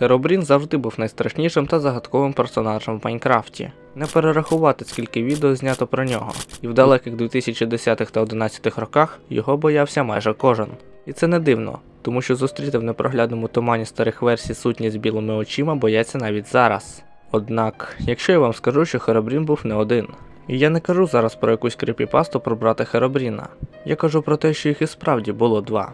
Херобрін завжди був найстрашнішим та загадковим персонажем в Майнкрафті. Не перерахувати, скільки відео знято про нього, і в далеких 2010-х та 11 роках його боявся майже кожен. І це не дивно, тому що зустріти в непроглядному тумані старих версій сутні з білими очима бояться навіть зараз. Однак, якщо я вам скажу, що Херобрін був не один. І я не кажу зараз про якусь кріпіпасту про брата Херобріна. Я кажу про те, що їх і справді було два.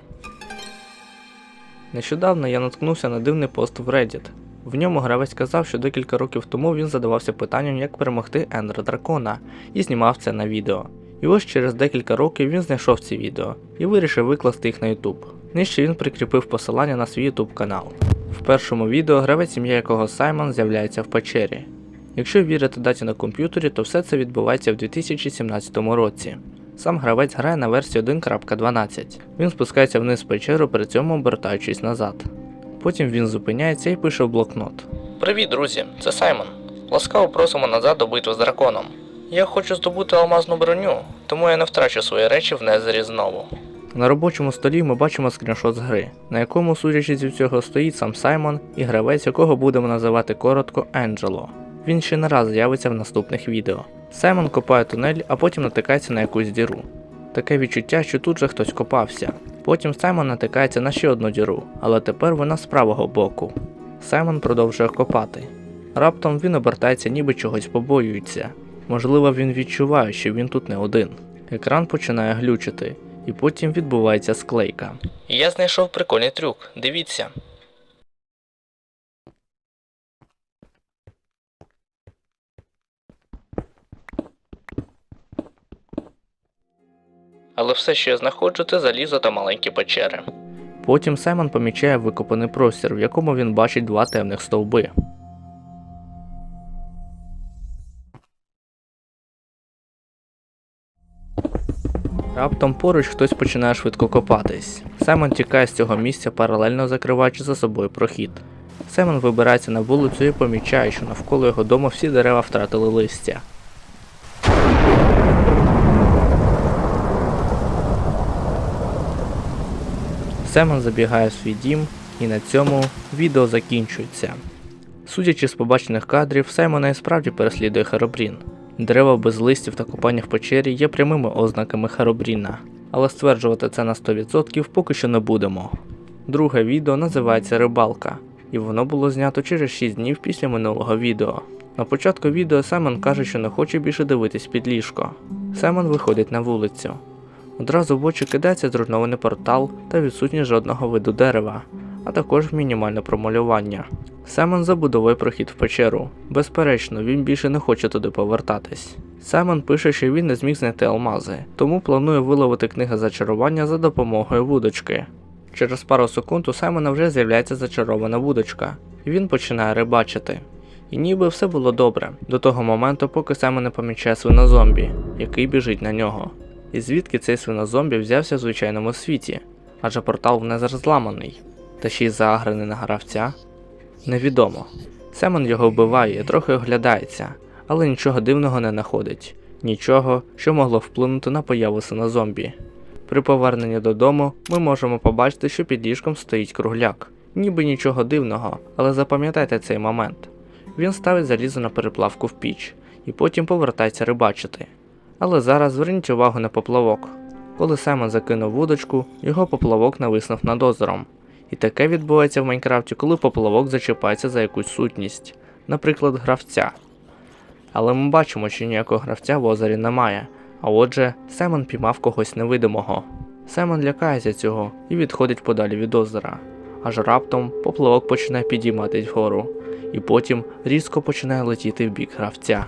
Нещодавно я наткнувся на дивний пост в Reddit. В ньому гравець казав, що декілька років тому він задавався питанням, як перемогти Ендера Дракона, і знімав це на відео. І ось через декілька років він знайшов ці відео і вирішив викласти їх на YouTube. Нижче він прикріпив посилання на свій YouTube канал. В першому відео гравець, ім'я якого Саймон з'являється в печері. Якщо вірити даті на комп'ютері, то все це відбувається в 2017 році. Сам гравець грає на версії 1.12. Він спускається вниз в печеру, при цьому обертаючись назад. Потім він зупиняється і пише в блокнот. Привіт, друзі, це Саймон. Ласкаво просимо назад до битви з драконом. Я хочу здобути алмазну броню, тому я не втрачу свої речі в Незері знову. На робочому столі ми бачимо скріншот з гри, на якому, судячи зі всього, стоїть сам Саймон і гравець, якого будемо називати коротко Енджело. Він ще не раз з'явиться в наступних відео. Саймон копає тунель, а потім натикається на якусь діру. Таке відчуття, що тут же хтось копався. Потім Саймон натикається на ще одну діру, але тепер вона з правого боку. Саймон продовжує копати. Раптом він обертається, ніби чогось побоюється. Можливо, він відчуває, що він тут не один. Екран починає глючити, і потім відбувається склейка. Я знайшов прикольний трюк, дивіться. Але все, що я знаходжу, це залізо та маленькі печери. Потім Саймон помічає викопаний простір, в якому він бачить два темних стовби. Раптом поруч хтось починає швидко копатись. Саймон тікає з цього місця, паралельно закриваючи за собою прохід. Саймон вибирається на вулицю і помічає, що навколо його дому всі дерева втратили листя. Семен забігає в свій дім, і на цьому відео закінчується. Судячи з побачених кадрів, Саймона і справді переслідує Херобрін. Дерева без листів та копання в печері є прямими ознаками Херобріна, але стверджувати це на 100% поки що не будемо. Друге відео називається Рибалка, і воно було знято через 6 днів після минулого відео. На початку відео Саймон каже, що не хоче більше дивитись під ліжко. Саймон виходить на вулицю. Одразу в очі кидається зруйнований портал та відсутність жодного виду дерева, а також мінімальне промалювання. Семен забудовує прохід в печеру. Безперечно, він більше не хоче туди повертатись. Семен пише, що він не зміг знайти алмази, тому планує виловити книги зачарування за допомогою вудочки. Через пару секунд у Семена вже з'являється зачарована вудочка, і він починає рибачити. І ніби все було добре, до того моменту, поки Семен не помічає свинозомбі, який біжить на нього. І звідки цей свинозомбі взявся в звичайному світі, адже портал в Незер зламаний, та ще й заагрений на гравця? Невідомо. Семен його вбиває трохи оглядається, але нічого дивного не знаходить, нічого, що могло вплинути на появу свинозомбі. При поверненні додому ми можемо побачити, що під ліжком стоїть кругляк. Ніби нічого дивного, але запам'ятайте цей момент. Він ставить залізо на переплавку в піч і потім повертається рибачити. Але зараз зверніть увагу на поплавок. Коли Семен закинув вудочку, його поплавок нависнув над озером. І таке відбувається в Майнкрафті, коли поплавок зачіпається за якусь сутність, наприклад, гравця. Але ми бачимо, що ніякого гравця в озері немає, а отже, Семен піймав когось невидимого. Семен лякається цього і відходить подалі від озера. Аж раптом поплавок починає підійматись вгору, і потім різко починає летіти в бік гравця.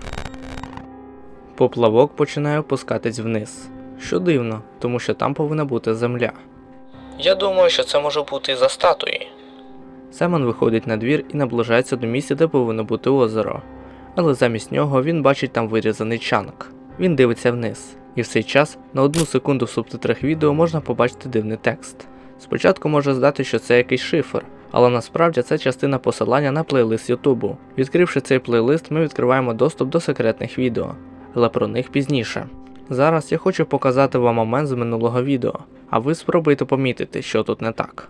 Поплавок починає опускатись вниз. Що дивно, тому що там повинна бути земля. Я думаю, що це може бути за статуї. Семен виходить на двір і наближається до місця, де повинно бути озеро. Але замість нього він бачить там вирізаний чанк. Він дивиться вниз, і в цей час на одну секунду в субтитрах відео можна побачити дивний текст. Спочатку може здати, що це якийсь шифр, але насправді це частина посилання на плейлист Ютубу. Відкривши цей плейлист, ми відкриваємо доступ до секретних відео, але про них пізніше. Зараз я хочу показати вам момент з минулого відео, а ви спробуйте помітити, що тут не так.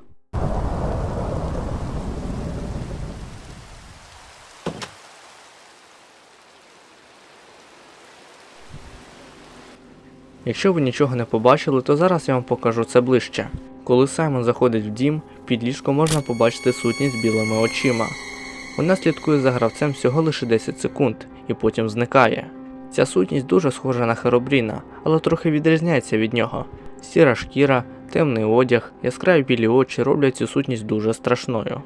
Якщо ви нічого не побачили, то зараз я вам покажу це ближче. Коли Саймон заходить в дім, під ліжко можна побачити сутність білими очима. Вона слідкує за гравцем всього лише 10 секунд і потім зникає. Ця сутність дуже схожа на Херобріна, але трохи відрізняється від нього. Сіра шкіра, темний одяг, яскраві білі очі роблять цю сутність дуже страшною.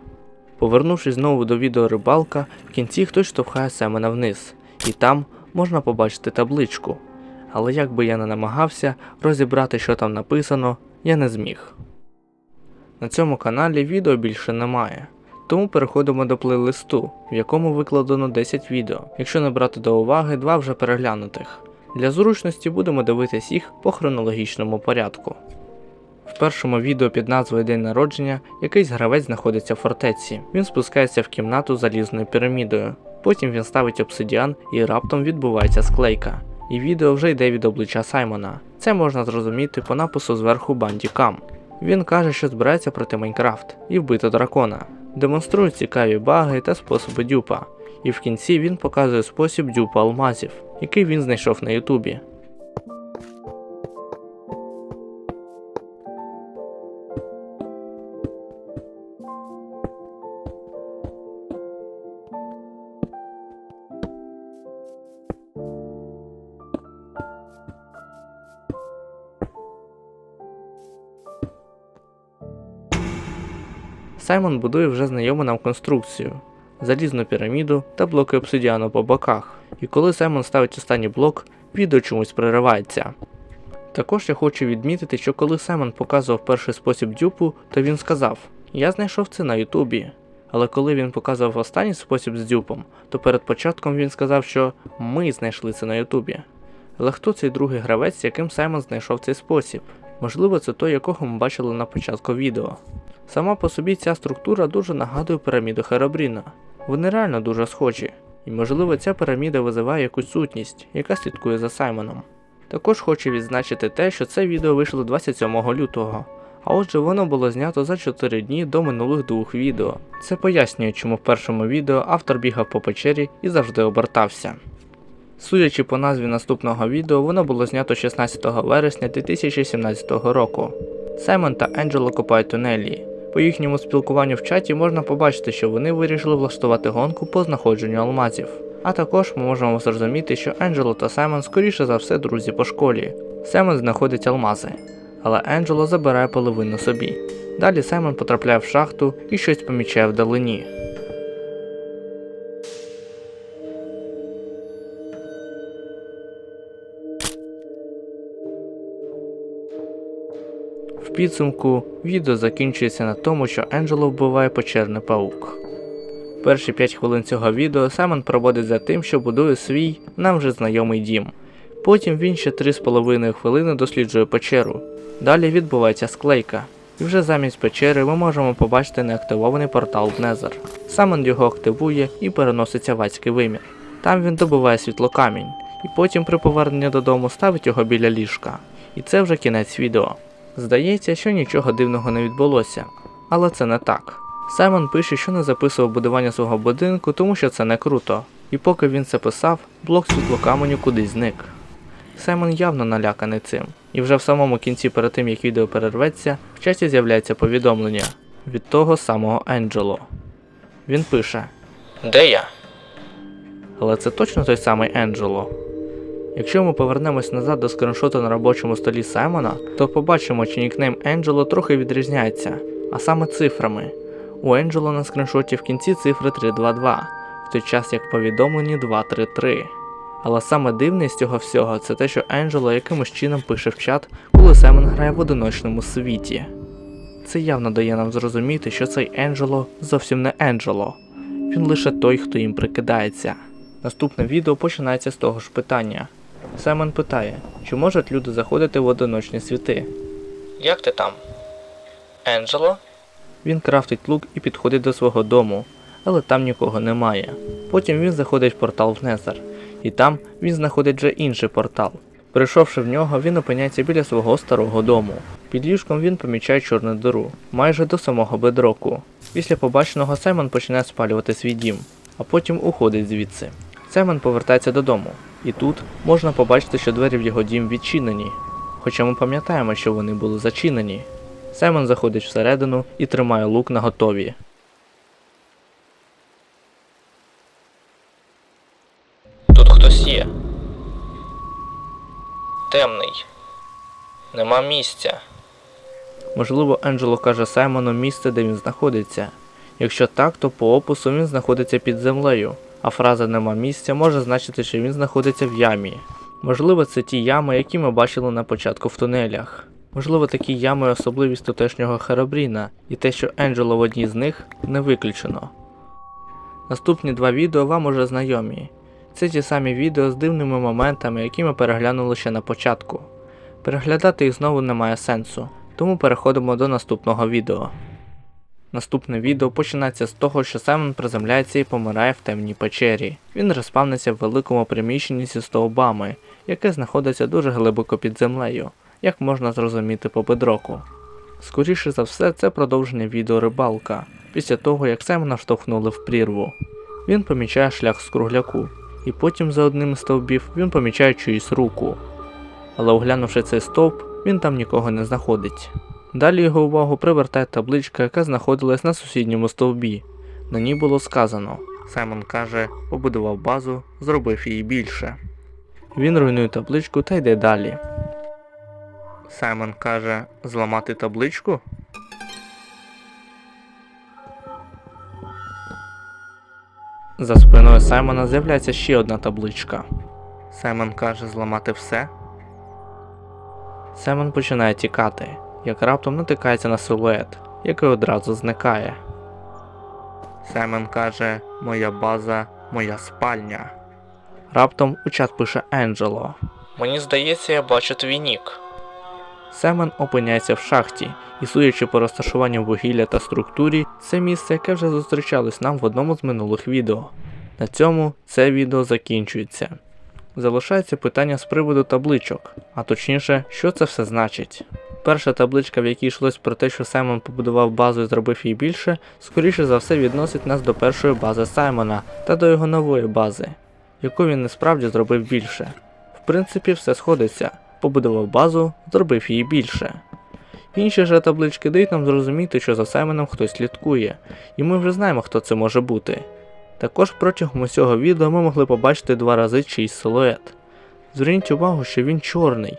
Повернувшись знову до відео рибалка, в кінці хтось штовхає Семена вниз, і там можна побачити табличку. Але як би я не намагався розібрати, що там написано, я не зміг. На цьому каналі відео більше немає. Тому переходимо до плейлисту, в якому викладено 10 відео, якщо не брати до уваги два вже переглянутих. Для зручності будемо дивитись їх по хронологічному порядку. В першому відео під назвою День народження якийсь гравець знаходиться в фортеці. Він спускається в кімнату залізною пірамідою. Потім він ставить обсидіан і раптом відбувається склейка. І відео вже йде від обличчя Саймона. Це можна зрозуміти по напису зверху Bandicam. Він каже, що збирається проти Майнкрафт і вбити дракона. Демонструє цікаві баги та способи дюпа. І в кінці він показує спосіб дюпа алмазів, який він знайшов на Ютубі. Саймон будує вже знайому нам конструкцію, залізну піраміду та блоки обсидіану по боках. І коли Саймон ставить останній блок, відео чомусь переривається. Також я хочу відмітити, що коли Саймон показував перший спосіб дюпу, то він сказав: Я знайшов це на Ютубі. Але коли він показував останній спосіб з дюпом, то перед початком він сказав, що ми знайшли це на Ютубі. Але хто цей другий гравець, яким Саймон знайшов цей спосіб? Можливо, це той, якого ми бачили на початку відео. Сама по собі ця структура дуже нагадує піраміду Херобріна. Вони реально дуже схожі, і можливо ця піраміда визиває якусь сутність, яка слідкує за Саймоном. Також хочу відзначити те, що це відео вийшло 27 лютого, а отже воно було знято за 4 дні до минулих двох відео. Це пояснює, чому в першому відео автор бігав по печері і завжди обертався. Судячи по назві наступного відео, воно було знято 16 вересня 2017 року. Саймон та Енджело копають тунелі. По їхньому спілкуванню в чаті можна побачити, що вони вирішили влаштувати гонку по знаходженню алмазів. А також ми можемо зрозуміти, що Енджело та Саймон скоріше за все друзі по школі. Саймон знаходить алмази, але Енджело забирає половину собі. Далі Саймон потрапляє в шахту і щось помічає вдалині. Підсумку відео закінчується на тому, що Енджело вбиває печерний паук. Перші 5 хвилин цього відео Саймон проводить за тим, що будує свій нам вже знайомий дім. Потім він ще 3,5 хвилини досліджує печеру. Далі відбувається склейка. І вже замість печери ми можемо побачити неактивований портал в Незер. Саймон його активує і переноситься в адський вимір. Там він добуває світлокамінь, і потім при поверненні додому ставить його біля ліжка. І це вже кінець відео. Здається, що нічого дивного не відбулося, але це не так. Саймон пише, що не записував будування свого будинку, тому що це не круто. І поки він це писав, блок світлокаменю кудись зник. Саймон явно наляканий цим. І вже в самому кінці, перед тим як відео перерветься, в чаті з'являється повідомлення від того самого Енджело. Він пише: Де я? Але це точно той самий Енджело. Якщо ми повернемось назад до скріншоту на робочому столі Саймона, то побачимо, що нікнейм Енджело трохи відрізняється, а саме цифрами. У Енджело на скріншоті в кінці цифри 322, в той час як повідомлені 233. Але саме дивне з цього всього це те, що Енджело якимось чином пише в чат, коли Саймон грає в одиночному світі. Це явно дає нам зрозуміти, що цей Енджело зовсім не Енджело. Він лише той, хто їм прикидається. Наступне відео починається з того ж питання. Саймон питає, чи можуть люди заходити в одиночні світи. Як ти там? Енджело? Він крафтить лук і підходить до свого дому, але там нікого немає. Потім він заходить в портал в Незер, і там він знаходить вже інший портал. Прийшовши в нього, він опиняється біля свого старого дому. Під ліжком він помічає чорну диру, майже до самого бедроку. Після побаченого Саймон починає спалювати свій дім, а потім уходить звідси. Саймон повертається додому, і тут можна побачити, що двері в його дім відчинені. хоча ми пам'ятаємо, що вони були зачинені. Саймон заходить всередину і тримає лук на готові. Тут хтось є. Темний. Нема місця. Можливо, Енджело каже Саймону місце, де він знаходиться. Якщо так, то по опису він знаходиться під землею, а фраза нема місця може значити, що він знаходиться в ямі. Можливо, це ті ями, які ми бачили на початку в тунелях. Можливо, такі ями особливість тутешнього Херабріна, і те, що Енджело в одній з них, не виключено. Наступні два відео вам уже знайомі. Це ті самі відео з дивними моментами, які ми переглянули ще на початку. Переглядати їх знову немає сенсу, тому переходимо до наступного відео. Наступне відео починається з того, що Саймон приземляється і помирає в темній печері. Він розпавниться в великому приміщенні зі стовбами, яке знаходиться дуже глибоко під землею, як можна зрозуміти по бедроку. Скоріше за все, це продовження відео рибалка, після того як Саймона штовхнули в прірву. Він помічає шлях з кругляку, і потім за одним з стовбів він помічає чиюсь руку. Але оглянувши цей стовп, він там нікого не знаходить. Далі його увагу привертає табличка, яка знаходилась на сусідньому стовбі. На ній було сказано: Саймон каже, побудував базу, зробив її більше. Він руйнує табличку та йде далі. Саймон каже, зламати табличку? За спиною Саймона з'являється ще одна табличка. Саймон каже зламати все. Саймон починає тікати, як раптом натикається на силует, який одразу зникає. Саймон каже: Моя база, моя спальня. Раптом у чат пише Енджело. Мені здається, я бачу твій нік. Семен опиняється в шахті, і судячи по розташуванню вугілля та структурі, це місце, яке вже зустрічалось нам в одному з минулих відео. На цьому це відео закінчується. Залишається питання з приводу табличок, а точніше, що це все значить. Перша табличка, в якій йшлось про те, що Саймон побудував базу і зробив її більше, скоріше за все відносить нас до першої бази Саймона та до його нової бази, яку він насправді зробив більше. В принципі, все сходиться. Побудував базу, зробив її більше. Інші ж таблички дають нам зрозуміти, що за Саймоном хтось слідкує, і ми вже знаємо, хто це може бути. Також протягом усього відео ми могли побачити два рази чийсь силует. Зверніть увагу, що він чорний,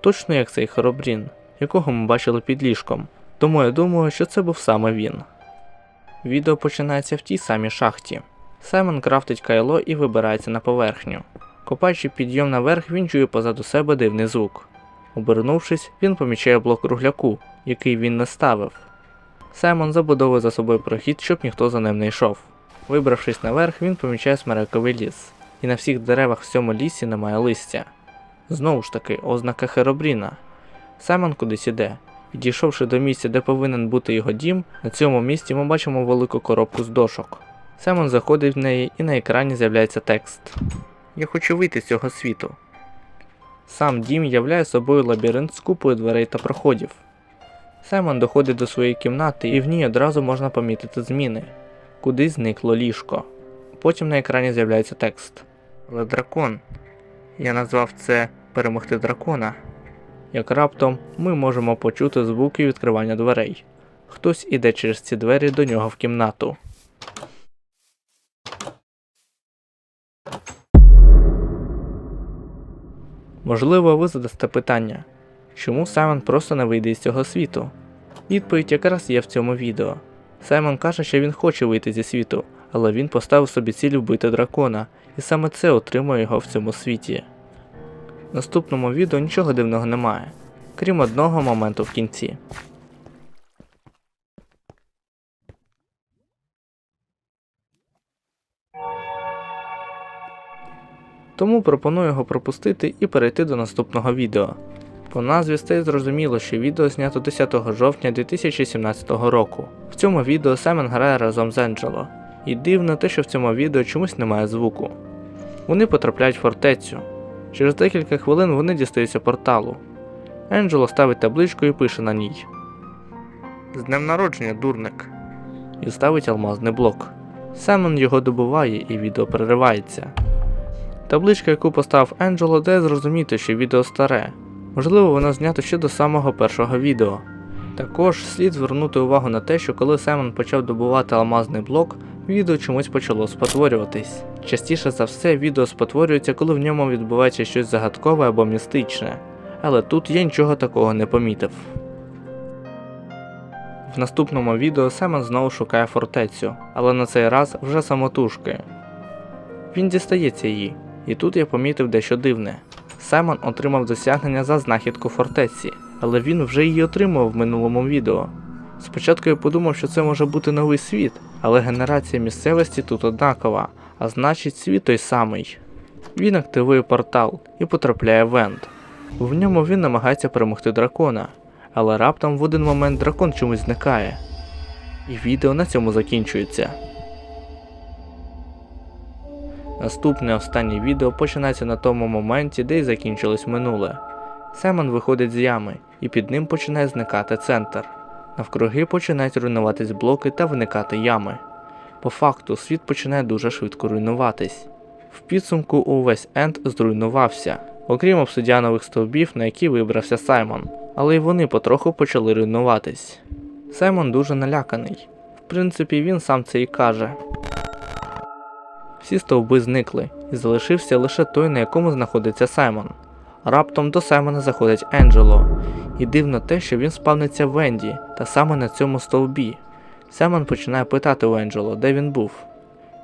точно як цей Хоробрін, якого ми бачили під ліжком, тому я думаю, що це був саме він. Відео починається в тій самій шахті. Саймон крафтить кайло і вибирається на поверхню. Копаючи підйом наверх, він чує позаду себе дивний звук. Обернувшись, він помічає блок кругляку, який він не ставив. Саймон забудовує за собою прохід, щоб ніхто за ним не йшов. Вибравшись наверх, він помічає смерековий ліс, і на всіх деревах в цьому лісі немає листя. Знову ж таки, ознака Херобріна. Саймон кудись іде. Підійшовши до місця, де повинен бути його дім, на цьому місці ми бачимо велику коробку з дошок. Саймон заходить в неї і на екрані з'являється текст. Я хочу вийти з цього світу. Сам дім являє собою лабіринт з купою дверей та проходів. Саймон доходить до своєї кімнати і в ній одразу можна помітити зміни. Кудись зникло ліжко. Потім на екрані з'являється текст. Але дракон. Я назвав це перемогти дракона. Як раптом ми можемо почути звуки відкривання дверей. Хтось іде через ці двері до нього в кімнату. Можливо, ви задасте питання, чому Саймон просто не вийде із цього світу? Відповідь якраз є в цьому відео. Саймон каже, що він хоче вийти зі світу, але він поставив собі ціль вбити дракона, і саме це отримує його в цьому світі. Наступному відео нічого дивного немає, крім одного моменту в кінці. Тому пропоную його пропустити і перейти до наступного відео. По назві стає зрозуміло, що відео знято 10 жовтня 2017 року. В цьому відео Семен грає разом з Енджело. І дивно те, що в цьому відео чомусь немає звуку. Вони потрапляють в фортецю. Через декілька хвилин вони дістаються порталу. Енджело ставить табличку і пише на ній. З днем народження, дурник. І ставить алмазний блок. Семен його добуває і відео переривається. Табличка, яку поставив Енджело, дає зрозуміти, що відео старе. Можливо, воно знято ще до самого першого відео. Також слід звернути увагу на те, що коли Семен почав добувати алмазний блок, відео чомусь почало спотворюватись. Частіше за все, відео спотворюється, коли в ньому відбувається щось загадкове або містичне, але тут я нічого такого не помітив. В наступному відео Семен знову шукає фортецю, але на цей раз вже самотужки. Він дістається її, і тут я помітив дещо дивне. Семен отримав досягнення за знахідку фортеці, але він вже її отримав в минулому відео. Спочатку я подумав, що це може бути новий світ, але генерація місцевості тут однакова, а значить світ той самий. Він активує портал і потрапляє в Енд. В ньому він намагається перемогти дракона, але раптом в один момент дракон чомусь зникає. І відео на цьому закінчується. Наступне останнє відео починається на тому моменті, де й закінчилось минуле. Семен виходить з ями, і під ним починає зникати центр. Навкруги починають руйнуватись блоки та виникати ями. По факту, світ починає дуже швидко руйнуватись. В підсумку увесь енд зруйнувався, окрім обсидіанових стовбів, на які вибрався Саймон, але й вони потроху почали руйнуватись. Саймон дуже наляканий. В принципі, він сам це і каже. Всі стовби зникли, і залишився лише той, на якому знаходиться Саймон. Раптом до Саймона заходить Енджело, і дивно те, що він спавниться в Енді, та саме на цьому стовбі. Саймон починає питати у Енджело, де він був.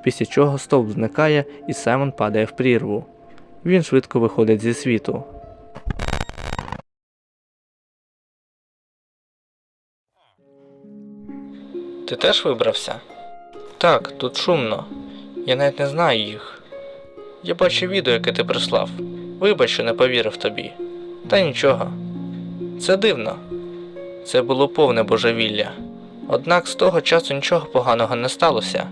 Після чого стовп зникає і Саймон падає в прірву. Він швидко виходить зі світу. Ти теж вибрався? Так, тут шумно. Я навіть не знаю їх. Я бачив відео, яке ти прислав. Вибач, що не повірив тобі. Та нічого. Це дивно. Це було повне божевілля. Однак з того часу нічого поганого не сталося.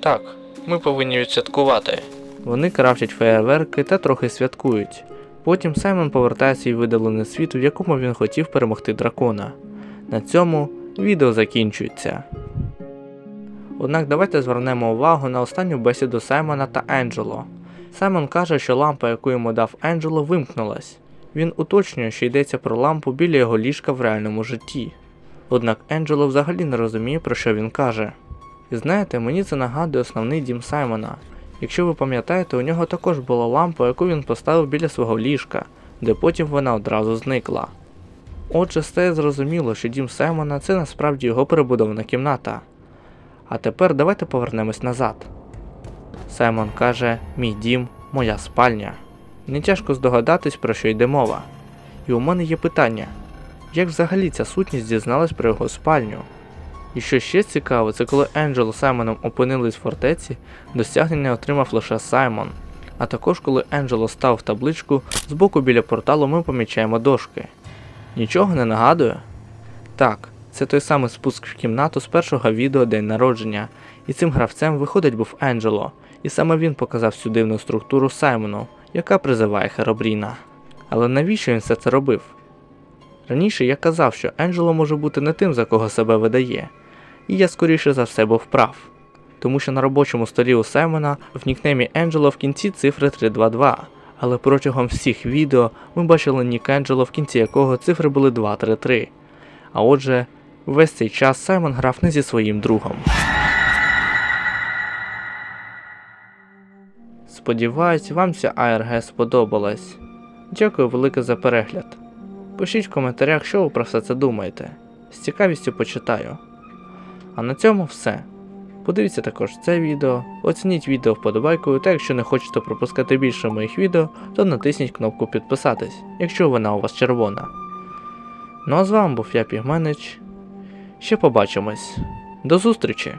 Так, ми повинні відсвяткувати. Вони крафтять феєрверки та трохи святкують. Потім Саймон повертає свій видалений світ, в якому він хотів перемогти дракона. На цьому відео закінчується. Однак давайте звернемо увагу на останню бесіду Саймона та Енджело. Саймон каже, що лампа, яку йому дав Енджело, вимкнулась. Він уточнює, що йдеться про лампу біля його ліжка в реальному житті. Однак Енджело взагалі не розуміє, про що він каже. І знаєте, мені це нагадує основний дім Саймона. Якщо ви пам'ятаєте, у нього також була лампа, яку він поставив біля свого ліжка, де потім вона одразу зникла. Отже, стає зрозуміло, що дім Саймона це насправді його перебудована кімната. А тепер давайте повернемось назад. Саймон каже: Мій дім, моя спальня. Не тяжко здогадатись, про що йде мова. І у мене є питання: як взагалі ця сутність дізналась про його спальню? І що ще цікаво, це коли Енджело з Саймоном опинились в фортеці, досягнення отримав лише Саймон. А також коли Енджело став в табличку, збоку біля порталу ми помічаємо дошки. Нічого не нагадує? Так, це той самий спуск в кімнату з першого відео День народження, і цим гравцем виходить був Енджело, і саме він показав цю дивну структуру Саймону, яка призиває Херобріна. Але навіщо він все це робив? Раніше я казав, що Енджело може бути не тим, за кого себе видає, і я скоріше за все був прав. Тому що на робочому столі у Саймона в нікнеймі Енджело в кінці цифри 322, але протягом всіх відео ми бачили нік Енджело, в кінці якого цифри були 233. А отже, весь цей час Саймон грав не зі своїм другом. Сподіваюсь, вам ця АРГ сподобалась. Дякую велике за перегляд. Пишіть в коментарях, що ви про все це думаєте. З цікавістю почитаю. А на цьому все. Подивіться також це відео, оцініть відео вподобайкою, та якщо не хочете пропускати більше моїх відео, то натисніть кнопку підписатись, якщо вона у вас червона. Ну а з вами був я Пігменич. Ще побачимось. До зустрічі!